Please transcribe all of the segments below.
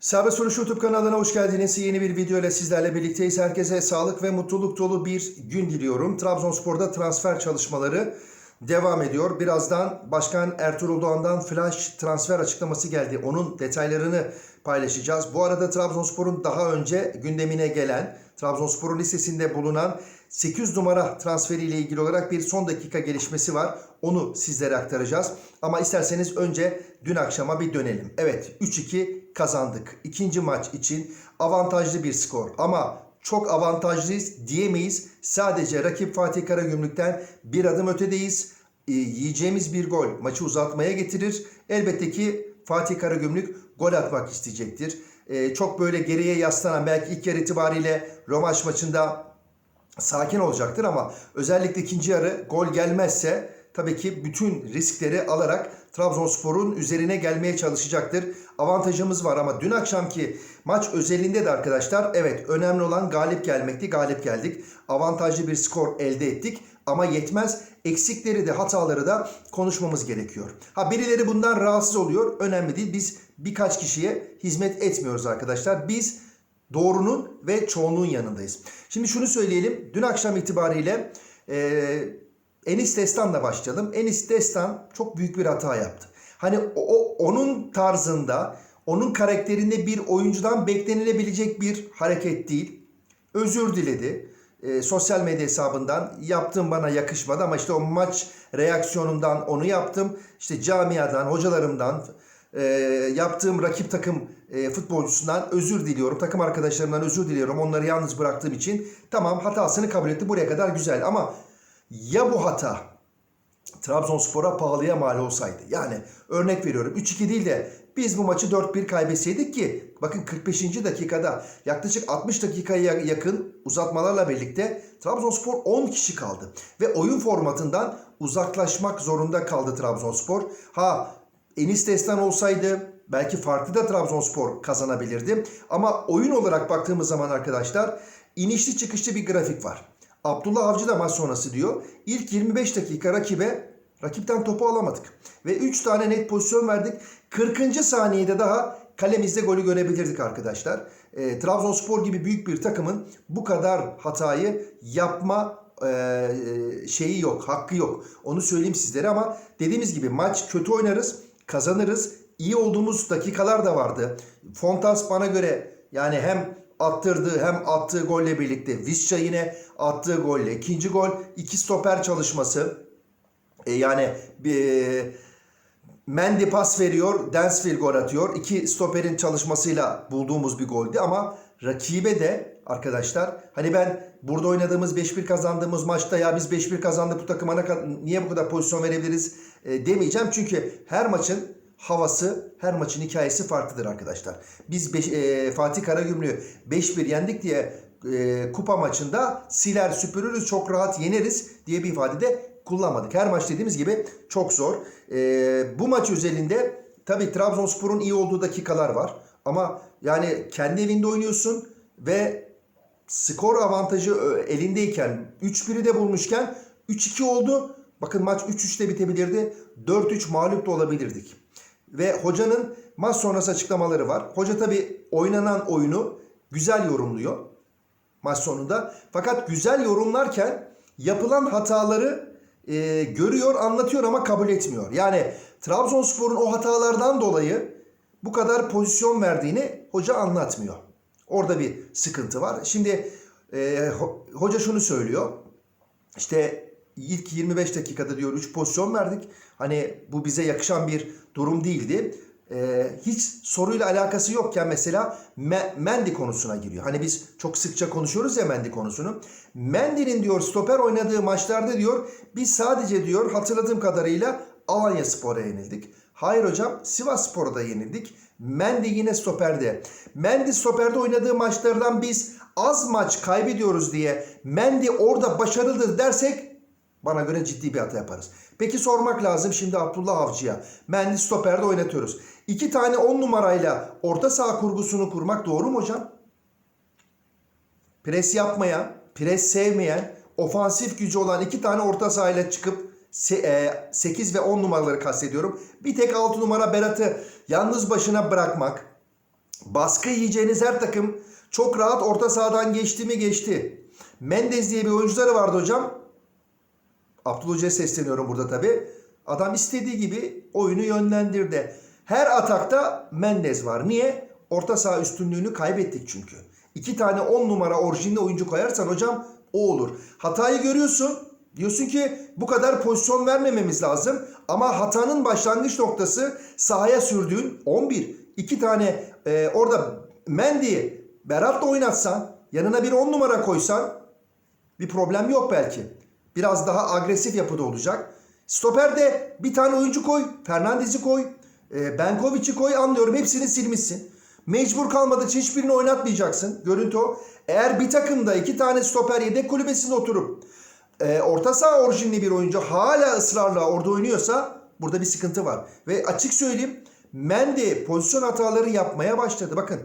Serbest Sonuç YouTube kanalına hoş geldiniz. Yeni bir video ile sizlerle birlikteyiz. Herkese sağlık ve mutluluk dolu bir gün diliyorum. Trabzonspor'da transfer çalışmaları devam ediyor. Birazdan Başkan Ertuğrul Doğan'dan flash transfer açıklaması geldi. Onun detaylarını paylaşacağız. Bu arada Trabzonspor'un daha önce gündemine gelen, Trabzonspor'un listesinde bulunan 8 numara transferiyle ilgili olarak bir son dakika gelişmesi var. Onu sizlere aktaracağız. Ama isterseniz önce dün akşama bir dönelim. Evet 3-2 kazandık. İkinci maç için avantajlı bir skor. Ama çok avantajlıyız diyemeyiz. Sadece rakip Fatih Karagümrük'ten bir adım ötedeyiz. Ee, yiyeceğimiz bir gol maçı uzatmaya getirir. Elbette ki Fatih Karagümrük gol atmak isteyecektir. Ee, çok böyle geriye yaslanan belki ilk yarı itibariyle Romaş maçında sakin olacaktır ama özellikle ikinci yarı gol gelmezse tabii ki bütün riskleri alarak Trabzonspor'un üzerine gelmeye çalışacaktır. Avantajımız var ama dün akşamki maç özelinde de arkadaşlar evet önemli olan galip gelmekti. Galip geldik. Avantajlı bir skor elde ettik ama yetmez. Eksikleri de hataları da konuşmamız gerekiyor. Ha birileri bundan rahatsız oluyor. Önemli değil. Biz birkaç kişiye hizmet etmiyoruz arkadaşlar. Biz doğrunun ve çoğunluğun yanındayız. Şimdi şunu söyleyelim. Dün akşam itibariyle e, Enis Destan'la başlayalım. Enis Destan çok büyük bir hata yaptı. Hani o, onun tarzında, onun karakterinde bir oyuncudan beklenilebilecek bir hareket değil. Özür diledi. E, sosyal medya hesabından yaptığım bana yakışmadı ama işte o maç reaksiyonundan onu yaptım. İşte camiadan, hocalarımdan, e, yaptığım rakip takım e, futbolcusundan özür diliyorum. Takım arkadaşlarımdan özür diliyorum. Onları yalnız bıraktığım için. Tamam hatasını kabul etti. Buraya kadar güzel ama ya bu hata Trabzonspor'a pahalıya mal olsaydı. Yani örnek veriyorum 3-2 değil de biz bu maçı 4-1 kaybetseydik ki bakın 45. dakikada yaklaşık 60 dakikaya yakın uzatmalarla birlikte Trabzonspor 10 kişi kaldı. Ve oyun formatından uzaklaşmak zorunda kaldı Trabzonspor. Ha Enis Destan olsaydı belki farklı da Trabzonspor kazanabilirdi. Ama oyun olarak baktığımız zaman arkadaşlar inişli çıkışlı bir grafik var. Abdullah Avcı da maç sonrası diyor. İlk 25 dakika rakibe rakipten topu alamadık. Ve 3 tane net pozisyon verdik. 40. saniyede daha kalemizde golü görebilirdik arkadaşlar. E, Trabzonspor gibi büyük bir takımın bu kadar hatayı yapma e, şeyi yok, hakkı yok. Onu söyleyeyim sizlere ama dediğimiz gibi maç kötü oynarız, kazanırız. İyi olduğumuz dakikalar da vardı. Fontas bana göre yani hem attırdığı hem attığı golle birlikte Visca yine attığı golle ikinci gol iki stoper çalışması E, yani bir Mendy pas veriyor, Dansville gol atıyor. İki stoperin çalışmasıyla bulduğumuz bir goldü ama rakibe de arkadaşlar hani ben burada oynadığımız 5-1 kazandığımız maçta ya biz 5-1 kazandık bu takıma niye bu kadar pozisyon verebiliriz e, demeyeceğim. Çünkü her maçın havası, her maçın hikayesi farklıdır arkadaşlar. Biz beş- e, Fatih Karagümrük'ü 5-1 yendik diye e, kupa maçında siler süpürürüz çok rahat yeneriz diye bir ifade de kullanmadık. Her maç dediğimiz gibi çok zor. E, bu maç özelinde tabii Trabzonspor'un iyi olduğu dakikalar var. Ama yani kendi evinde oynuyorsun ve skor avantajı ö, elindeyken 3-1'i de bulmuşken 3-2 oldu. Bakın maç 3-3'te bitebilirdi. 4-3 mağlup da olabilirdik. Ve hocanın maç sonrası açıklamaları var. Hoca tabii oynanan oyunu güzel yorumluyor maç sonunda. Fakat güzel yorumlarken yapılan hataları e, görüyor, anlatıyor ama kabul etmiyor. Yani Trabzonspor'un o hatalardan dolayı bu kadar pozisyon verdiğini hoca anlatmıyor. Orada bir sıkıntı var. Şimdi e, ho- hoca şunu söylüyor. İşte ilk 25 dakikada diyor 3 pozisyon verdik. Hani bu bize yakışan bir durum değildi. Ee, hiç soruyla alakası yokken mesela Me- Mendy konusuna giriyor. Hani biz çok sıkça konuşuyoruz ya Mendy konusunu. Mendy'nin diyor stoper oynadığı maçlarda diyor biz sadece diyor hatırladığım kadarıyla Alanya Spor'a yenildik. Hayır hocam Sivas Spor'a da yenildik. Mendy yine stoperde. Mendy stoperde oynadığı maçlardan biz az maç kaybediyoruz diye Mendy orada başarılıdır dersek bana göre ciddi bir hata yaparız. Peki sormak lazım şimdi Abdullah Avcı'ya. Mendy stoperde oynatıyoruz. İki tane on numarayla orta saha kurgusunu kurmak doğru mu hocam? Pres yapmayan, pres sevmeyen, ofansif gücü olan iki tane orta sahayla çıkıp 8 ve 10 numaraları kastediyorum. Bir tek 6 numara Berat'ı yalnız başına bırakmak. Baskı yiyeceğiniz her takım çok rahat orta sahadan geçti mi geçti. Mendez diye bir oyuncuları vardı hocam. Abdullah Hoca'ya sesleniyorum burada tabi. Adam istediği gibi oyunu yönlendirdi. Her atakta Mendez var. Niye? Orta saha üstünlüğünü kaybettik çünkü. İki tane 10 numara orijinli oyuncu koyarsan hocam o olur. Hatayı görüyorsun. Diyorsun ki bu kadar pozisyon vermememiz lazım. Ama hatanın başlangıç noktası sahaya sürdüğün 11. İki tane e, orada Mendy'yi Berat'la oynatsan yanına bir 10 numara koysan bir problem yok belki. Biraz daha agresif yapıda olacak. Stoper'de bir tane oyuncu koy. Fernandez'i koy. E, Benkovic'i koy anlıyorum. Hepsini silmişsin. Mecbur kalmadığı için hiçbirini oynatmayacaksın. Görüntü o. Eğer bir takımda iki tane stoper yedek kulübesinde oturup e, orta saha orijinli bir oyuncu hala ısrarla orada oynuyorsa burada bir sıkıntı var. Ve açık söyleyeyim Mendy pozisyon hataları yapmaya başladı. Bakın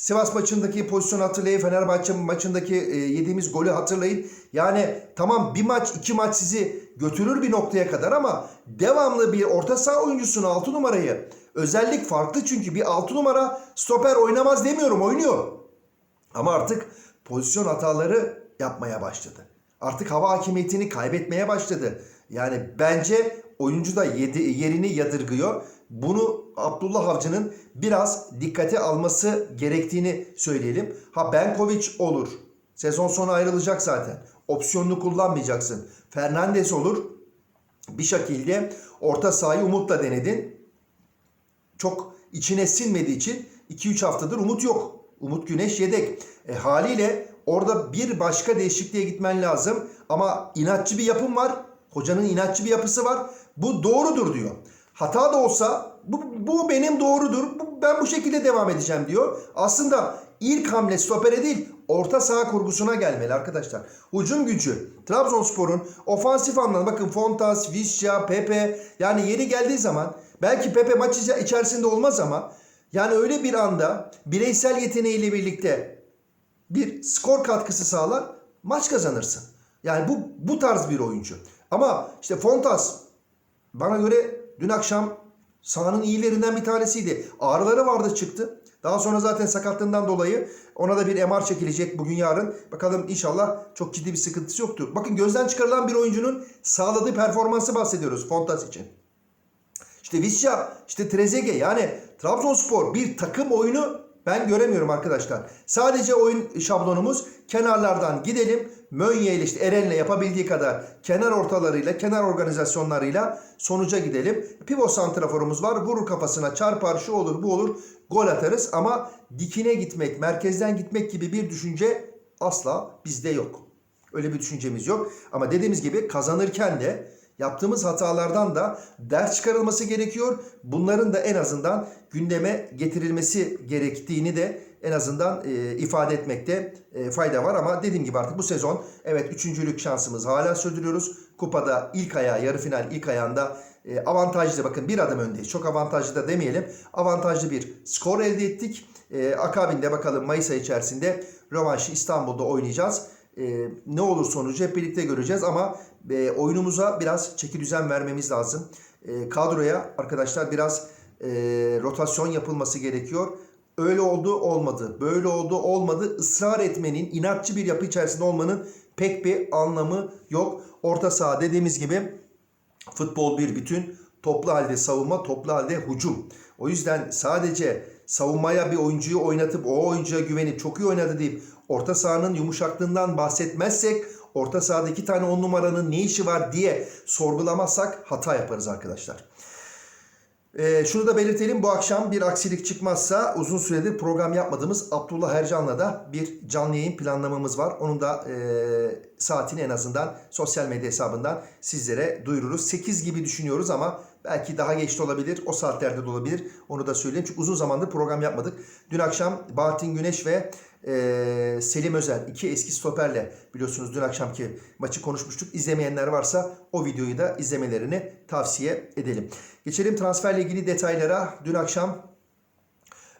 Sivas maçındaki pozisyonu hatırlayın. Fenerbahçe maçındaki e, yediğimiz golü hatırlayın. Yani tamam bir maç iki maç sizi götürür bir noktaya kadar ama devamlı bir orta saha oyuncusunu 6 numarayı özellik farklı çünkü bir 6 numara stoper oynamaz demiyorum oynuyor. Ama artık pozisyon hataları yapmaya başladı. Artık hava hakimiyetini kaybetmeye başladı. Yani bence oyuncu da yedi, yerini yadırgıyor. Bunu Abdullah Avcı'nın biraz dikkate alması gerektiğini söyleyelim. Ha Benkovic olur. Sezon sonu ayrılacak zaten. Opsiyonunu kullanmayacaksın. Fernandes olur. Bir şekilde orta sahayı Umut'la denedin. Çok içine sinmediği için 2-3 haftadır Umut yok. Umut Güneş yedek. E, haliyle orada bir başka değişikliğe gitmen lazım. Ama inatçı bir yapım var. Hocanın inatçı bir yapısı var. Bu doğrudur diyor. Hata da olsa bu, bu benim doğrudur. Bu, ben bu şekilde devam edeceğim diyor. Aslında ilk hamle stopere değil orta saha kurgusuna gelmeli arkadaşlar. Hücum gücü Trabzonspor'un ofansif anlamda bakın Fontas, Visca, Pepe yani yeri geldiği zaman belki Pepe maç içerisinde olmaz ama yani öyle bir anda bireysel yeteneğiyle birlikte bir skor katkısı sağlar maç kazanırsın. Yani bu bu tarz bir oyuncu. Ama işte Fontas bana göre dün akşam sahanın iyilerinden bir tanesiydi. Ağrıları vardı çıktı. Daha sonra zaten sakatlığından dolayı ona da bir MR çekilecek bugün yarın. Bakalım inşallah çok ciddi bir sıkıntısı yoktur. Bakın gözden çıkarılan bir oyuncunun sağladığı performansı bahsediyoruz Fontas için. İşte Visca, işte Trezeguet yani Trabzonspor bir takım oyunu ben göremiyorum arkadaşlar. Sadece oyun şablonumuz kenarlardan gidelim. Mönye ile işte Eren'le yapabildiği kadar kenar ortalarıyla, kenar organizasyonlarıyla sonuca gidelim. Pivot santraforumuz var. Vurur kafasına çarpar şu olur bu olur. Gol atarız ama dikine gitmek, merkezden gitmek gibi bir düşünce asla bizde yok. Öyle bir düşüncemiz yok. Ama dediğimiz gibi kazanırken de Yaptığımız hatalardan da ders çıkarılması gerekiyor. Bunların da en azından gündeme getirilmesi gerektiğini de en azından e, ifade etmekte e, fayda var. Ama dediğim gibi artık bu sezon evet üçüncülük şansımız hala sürdürüyoruz. Kupada ilk ayağı, yarı final ilk ayağında e, avantajlı bakın bir adım öndeyiz. Çok avantajlı da demeyelim. Avantajlı bir skor elde ettik. E, akabinde bakalım Mayıs ayı içerisinde rövanşı İstanbul'da oynayacağız. E, ne olur sonucu hep birlikte göreceğiz ama e, oyunumuza biraz çeki düzen vermemiz lazım. E, kadroya arkadaşlar biraz e, rotasyon yapılması gerekiyor. Öyle oldu olmadı, böyle oldu olmadı ısrar etmenin, inatçı bir yapı içerisinde olmanın pek bir anlamı yok. Orta saha dediğimiz gibi futbol bir bütün. Toplu halde savunma, toplu halde hücum. O yüzden sadece savunmaya bir oyuncuyu oynatıp o oyuncuya güvenip çok iyi oynadı deyip orta sahanın yumuşaklığından bahsetmezsek orta sahada iki tane on numaranın ne işi var diye sorgulamazsak hata yaparız arkadaşlar. Ee, şunu da belirtelim bu akşam bir aksilik çıkmazsa uzun süredir program yapmadığımız Abdullah Ercan'la da bir canlı yayın planlamamız var. Onun da e, saatini en azından sosyal medya hesabından sizlere duyururuz. 8 gibi düşünüyoruz ama belki daha geç de olabilir. O saatlerde de olabilir. Onu da söyleyeyim. Çünkü uzun zamandır program yapmadık. Dün akşam Bahattin Güneş ve e, Selim Özel iki eski stoperle biliyorsunuz dün akşamki maçı konuşmuştuk. İzlemeyenler varsa o videoyu da izlemelerini tavsiye edelim. Geçelim transferle ilgili detaylara. Dün akşam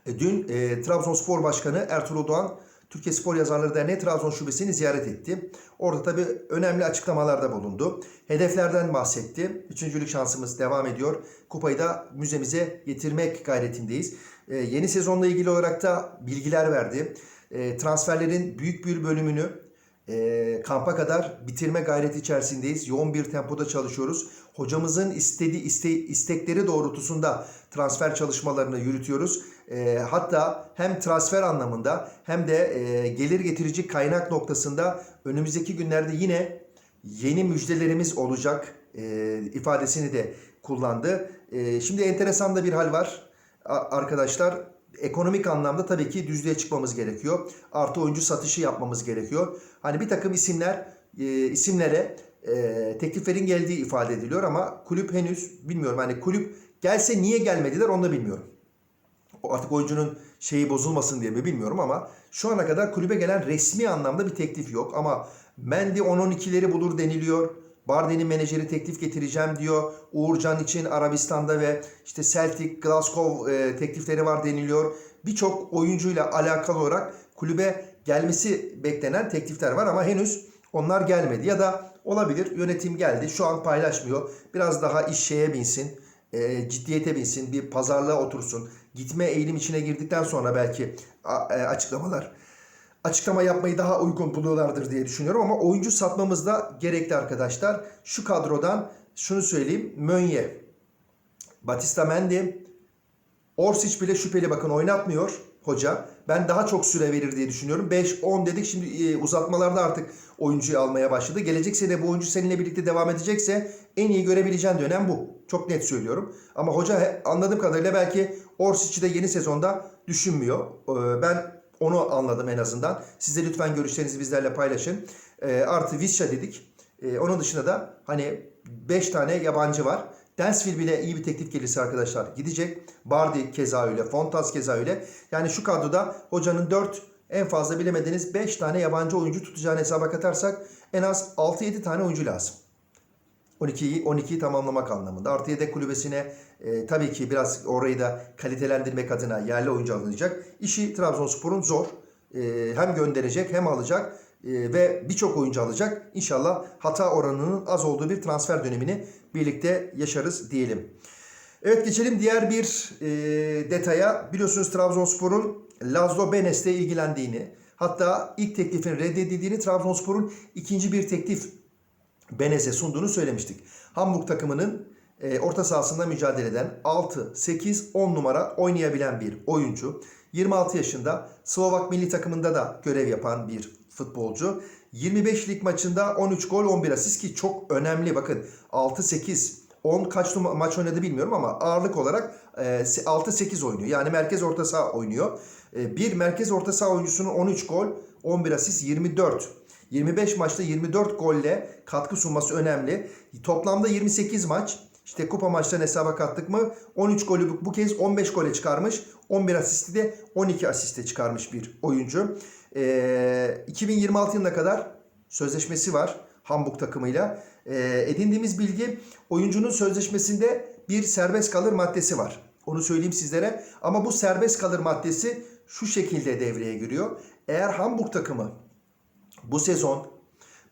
e, dün e, Trabzonspor Başkanı Ertuğrul Doğan Türkiye Spor Yazarları Derneği Trabzon Şubesi'ni ziyaret etti. Orada tabii önemli açıklamalarda bulundu. Hedeflerden bahsetti. Üçüncülük şansımız devam ediyor. Kupayı da müzemize getirmek gayretindeyiz. Ee, yeni sezonla ilgili olarak da bilgiler verdi. Ee, transferlerin büyük bir bölümünü e, kampa kadar bitirme gayreti içerisindeyiz. Yoğun bir tempoda çalışıyoruz. Hocamızın istediği iste, istekleri doğrultusunda transfer çalışmalarını yürütüyoruz. E, hatta hem transfer anlamında hem de e, gelir getirici kaynak noktasında önümüzdeki günlerde yine yeni müjdelerimiz olacak e, ifadesini de kullandı. E, şimdi enteresan da bir hal var arkadaşlar. Ekonomik anlamda tabii ki düzlüğe çıkmamız gerekiyor. Artı oyuncu satışı yapmamız gerekiyor. Hani bir takım isimler e, isimlere e, tekliflerin geldiği ifade ediliyor ama kulüp henüz bilmiyorum. Hani kulüp gelse niye gelmediler onu da bilmiyorum. O Artık oyuncunun şeyi bozulmasın diye mi bilmiyorum ama şu ana kadar kulübe gelen resmi anlamda bir teklif yok. Ama Mendy 10-12'leri bulur deniliyor. Bardi'nin menajeri teklif getireceğim diyor. Uğurcan için Arabistan'da ve işte Celtic, Glasgow e, teklifleri var deniliyor. Birçok oyuncuyla alakalı olarak kulübe gelmesi beklenen teklifler var ama henüz onlar gelmedi. Ya da olabilir yönetim geldi şu an paylaşmıyor. Biraz daha iş şeye binsin e, ciddiyete binsin, bir pazarlığa otursun. Gitme eğilim içine girdikten sonra belki e, açıklamalar açıklama yapmayı daha uygun buluyorlardır diye düşünüyorum ama oyuncu satmamız da gerekli arkadaşlar. Şu kadrodan şunu söyleyeyim. Mönye, Batista Mendy, Orsic bile şüpheli bakın oynatmıyor hoca. Ben daha çok süre verir diye düşünüyorum. 5-10 dedik şimdi e, uzatmalarda artık oyuncuyu almaya başladı. Gelecek sene bu oyuncu seninle birlikte devam edecekse en iyi görebileceğin dönem bu. Çok net söylüyorum. Ama hoca anladığım kadarıyla belki Orsic'i de yeni sezonda düşünmüyor. Ee, Ben onu anladım en azından. Siz de lütfen görüşlerinizi bizlerle paylaşın. Ee, artı Visca dedik. Ee, onun dışında da hani 5 tane yabancı var. Dansville bile iyi bir teklif gelirse arkadaşlar gidecek. Bardi keza öyle. Fontas keza öyle. Yani şu kadroda hocanın 4 en fazla bilemediğiniz 5 tane yabancı oyuncu tutacağını hesaba katarsak en az 6-7 tane oyuncu lazım. 12'yi 12'yi tamamlamak anlamında. Artı yedek kulübesine e, tabii ki biraz orayı da kalitelendirmek adına yerli oyuncu alınacak. İşi Trabzonspor'un zor. E, hem gönderecek hem alacak e, ve birçok oyuncu alacak. İnşallah hata oranının az olduğu bir transfer dönemini birlikte yaşarız diyelim. Evet geçelim diğer bir e, detaya. Biliyorsunuz Trabzonspor'un Lazlo Benes'le ilgilendiğini, hatta ilk teklifin reddedildiğini, Trabzonspor'un ikinci bir teklif Benez'e sunduğunu söylemiştik. Hamburg takımının e, orta sahasında mücadele eden 6, 8, 10 numara oynayabilen bir oyuncu. 26 yaşında Slovak milli takımında da görev yapan bir futbolcu. 25 lig maçında 13 gol 11 asist ki çok önemli. Bakın 6, 8, 10 kaç maç oynadı bilmiyorum ama ağırlık olarak e, 6-8 oynuyor. Yani merkez orta saha oynuyor. E, bir merkez orta saha oyuncusunun 13 gol 11 asist 24 25 maçta 24 golle katkı sunması önemli. Toplamda 28 maç. İşte kupa maçlarını hesaba kattık mı 13 golü bu- kez 15 gole çıkarmış. 11 asisti de 12 asiste çıkarmış bir oyuncu. Ee, 2026 yılına kadar sözleşmesi var Hamburg takımıyla. Ee, edindiğimiz bilgi oyuncunun sözleşmesinde bir serbest kalır maddesi var. Onu söyleyeyim sizlere. Ama bu serbest kalır maddesi şu şekilde devreye giriyor. Eğer Hamburg takımı bu sezon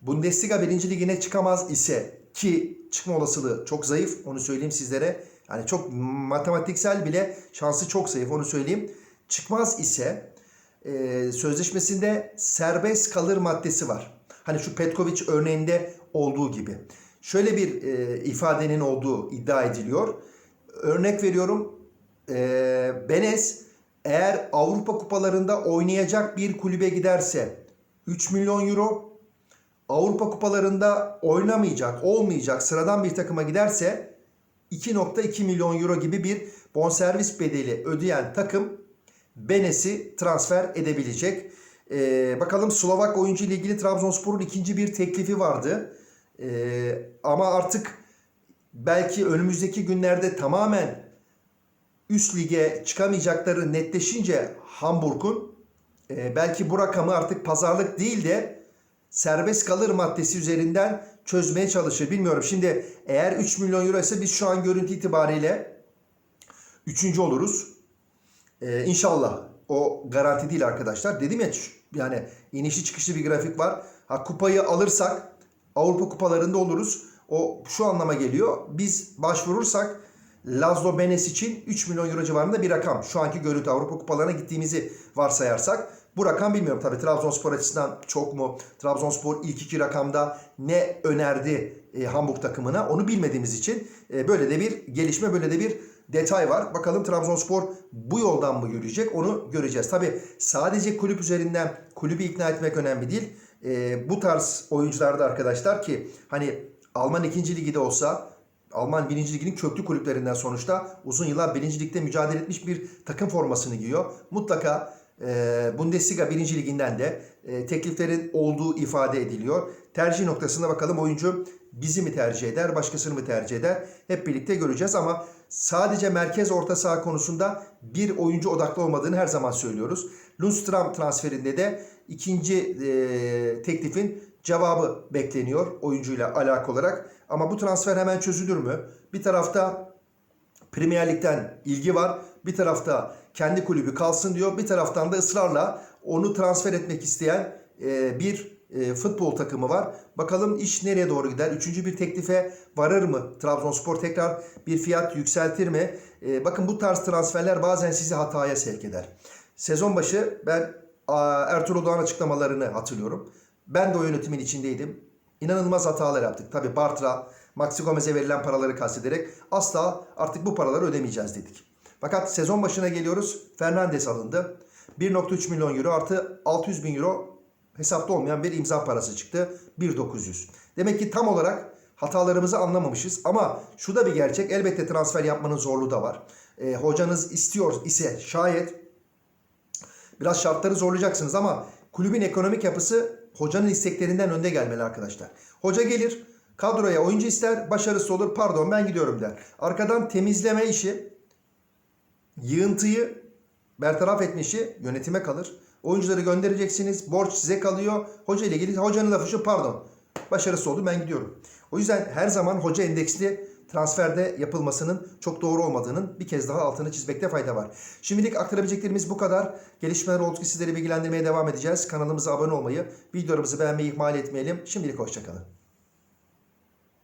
Bundesliga 1. ligine çıkamaz ise ki çıkma olasılığı çok zayıf onu söyleyeyim sizlere. Yani çok matematiksel bile şansı çok zayıf onu söyleyeyim. Çıkmaz ise e, sözleşmesinde serbest kalır maddesi var. Hani şu Petkovic örneğinde olduğu gibi. Şöyle bir e, ifadenin olduğu iddia ediliyor. Örnek veriyorum e, Benes eğer Avrupa kupalarında oynayacak bir kulübe giderse 3 milyon euro Avrupa kupalarında oynamayacak, olmayacak sıradan bir takıma giderse 2.2 milyon euro gibi bir bonservis bedeli ödeyen takım Benes'i transfer edebilecek. Ee, bakalım Slovak oyuncu ile ilgili Trabzonspor'un ikinci bir teklifi vardı. Ee, ama artık belki önümüzdeki günlerde tamamen üst lige çıkamayacakları netleşince Hamburg'un e, belki bu rakamı artık pazarlık değil de serbest kalır maddesi üzerinden çözmeye çalışır. Bilmiyorum. Şimdi eğer 3 milyon euro ise biz şu an görüntü itibariyle 3. oluruz. Ee, inşallah o garanti değil arkadaşlar. Dedim ya yani inişli çıkışlı bir grafik var. Ha kupayı alırsak Avrupa kupalarında oluruz. O şu anlama geliyor. Biz başvurursak Lazlo Benes için 3 milyon euro civarında bir rakam. Şu anki görüntü Avrupa kupalarına gittiğimizi varsayarsak. Bu rakam bilmiyorum tabii Trabzonspor açısından çok mu? Trabzonspor ilk iki rakamda ne önerdi e, Hamburg takımına onu bilmediğimiz için e, böyle de bir gelişme böyle de bir detay var. Bakalım Trabzonspor bu yoldan mı yürüyecek onu göreceğiz. Tabii sadece kulüp üzerinden kulübü ikna etmek önemli değil. E, bu tarz oyuncularda arkadaşlar ki hani Alman 2. ligi de olsa Alman 1. Ligi'nin köklü kulüplerinden sonuçta uzun yıllar 1. Lig'de mücadele etmiş bir takım formasını giyiyor. Mutlaka e, Bundesliga 1. Liginden de e, tekliflerin olduğu ifade ediliyor. Tercih noktasında bakalım oyuncu bizi mi tercih eder, başkasını mı tercih eder? Hep birlikte göreceğiz ama sadece merkez orta saha konusunda bir oyuncu odaklı olmadığını her zaman söylüyoruz. Lundstram transferinde de ikinci e, teklifin cevabı bekleniyor oyuncuyla alakalı olarak. Ama bu transfer hemen çözülür mü? Bir tarafta Premier Lig'den ilgi var. Bir tarafta kendi kulübü kalsın diyor. Bir taraftan da ısrarla onu transfer etmek isteyen e, bir e, futbol takımı var. Bakalım iş nereye doğru gider? Üçüncü bir teklife varır mı? Trabzonspor tekrar bir fiyat yükseltir mi? E, bakın bu tarz transferler bazen sizi hataya sevk eder. Sezon başı ben Ertuğrul Doğan açıklamalarını hatırlıyorum. Ben de o yönetimin içindeydim. İnanılmaz hatalar yaptık. Tabii Bartra, Maxi Gomez'e verilen paraları kastederek asla artık bu paraları ödemeyeceğiz dedik. Fakat sezon başına geliyoruz. Fernandes alındı. 1.3 milyon euro artı 600 bin euro hesapta olmayan bir imza parası çıktı. 1.900. Demek ki tam olarak hatalarımızı anlamamışız. Ama şu da bir gerçek. Elbette transfer yapmanın zorluğu da var. E, hocanız istiyor ise şayet Biraz şartları zorlayacaksınız ama kulübün ekonomik yapısı hocanın isteklerinden önde gelmeli arkadaşlar. Hoca gelir, kadroya oyuncu ister, başarısı olur, pardon ben gidiyorum der. Arkadan temizleme işi, yığıntıyı bertaraf etme işi yönetime kalır. Oyuncuları göndereceksiniz, borç size kalıyor. Hoca ile ilgili hocanın lafı şu pardon. Başarısı oldu ben gidiyorum. O yüzden her zaman hoca endeksli transferde yapılmasının çok doğru olmadığının bir kez daha altını çizmekte fayda var. Şimdilik aktarabileceklerimiz bu kadar. Gelişmeler oldukça sizleri bilgilendirmeye devam edeceğiz. Kanalımıza abone olmayı, videolarımızı beğenmeyi ihmal etmeyelim. Şimdilik hoşçakalın.